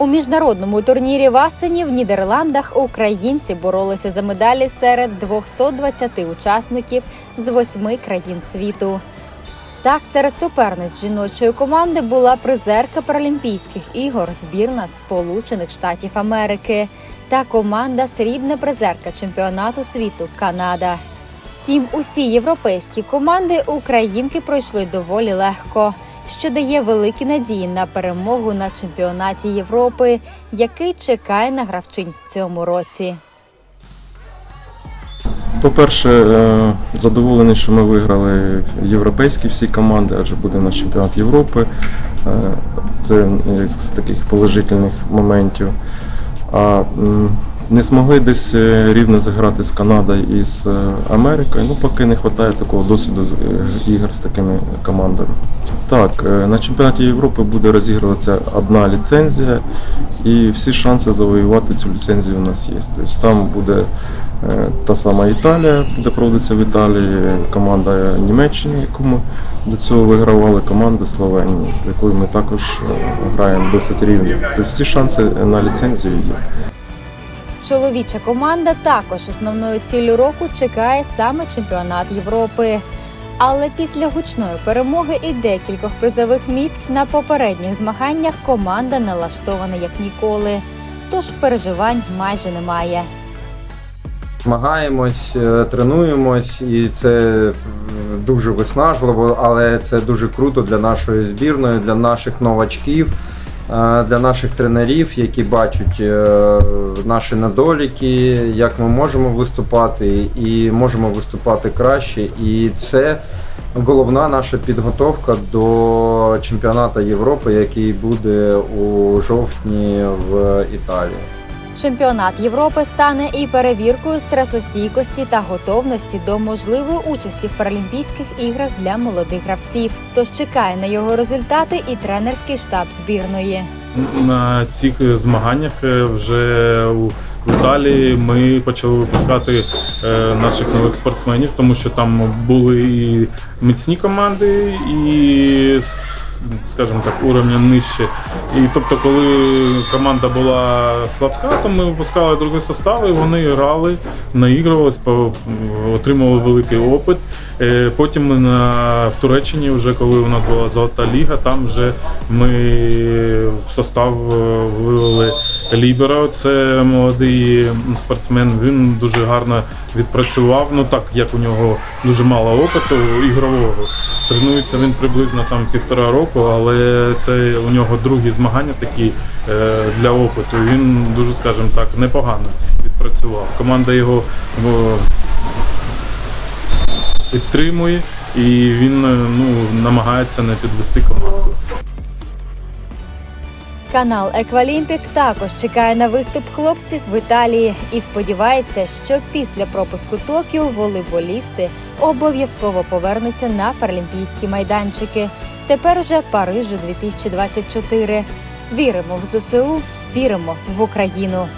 У міжнародному турнірі в Асені в Нідерландах українці боролися за медалі серед 220 учасників з восьми країн світу. Так, серед суперниць жіночої команди була призерка Паралімпійських ігор збірна Сполучених Штатів Америки та команда срібна призерка чемпіонату світу Канада. Втім, усі європейські команди українки пройшли доволі легко, що дає великі надії на перемогу на чемпіонаті Європи, який чекає на гравчинь в цьому році. По-перше, е, задоволений, що ми виграли європейські всі команди, адже буде наш чемпіонат Європи. Е, Це з таких положительних моментів. А не змогли десь е, рівно зіграти з Канадою і з е, Америкою. Ну, поки не вистачає такого досвіду е, ігор з такими командами. Так, на чемпіонаті Європи буде розігруватися одна ліцензія, і всі шанси завоювати цю ліцензію у нас є. Тобто там буде та сама Італія, буде проводитися в Італії, команда Німеччини, яку ми до цього вигравали, команда Словенії, якою ми також граємо досить рівно. Тобто всі шанси на ліцензію є. Чоловіча команда також основною ціллю року чекає саме чемпіонат Європи. Але після гучної перемоги і декількох призових місць на попередніх змаганнях команда налаштована як ніколи. Тож переживань майже немає. Змагаємось, е, тренуємось, і це е, дуже виснажливо, але це дуже круто для нашої збірної, для наших новачків, для наших тренерів, які бачать е, наші недоліки, як ми можемо виступати і можемо виступати краще. І це головна наша підготовка до чемпіонату Європи, який буде у жовтні в Італії. Чемпіонат Європи стане і перевіркою стресостійкості та готовності до можливої участі в Паралімпійських іграх для молодих гравців. Тож чекає на його результати і тренерський штаб збірної. На цих змаганнях е, вже в Італії ми почали випускати е, наших нових спортсменів, тому що там були і міцні команди, і скажімо так, уровня нижче. І тобто, коли команда була слабка, то ми випускали другий состав, і вони грали, наігрувалися, отримали великий опит. Е, Потім ми на, в Туреччині, вже коли у нас була золота ліга, там вже ми в состав е, вивели Лібера. Це молодий спортсмен. Він дуже гарно відпрацював. Ну так як у нього дуже мало опиту ігрового. Тренується він приблизно там півтора року, але це у нього другі змагання такі е, для опиту. Він дуже, скажімо так, непогано відпрацював. Команда його о, підтримує і він е, ну, намагається не підвести команду. Канал Еквалімпік також чекає на виступ хлопців в Італії і сподівається, що після пропуску Токіо волейболісти обов'язково повернуться на паралімпійські майданчики. Тепер уже Парижу 2024. Віримо в ЗСУ, віримо в Україну.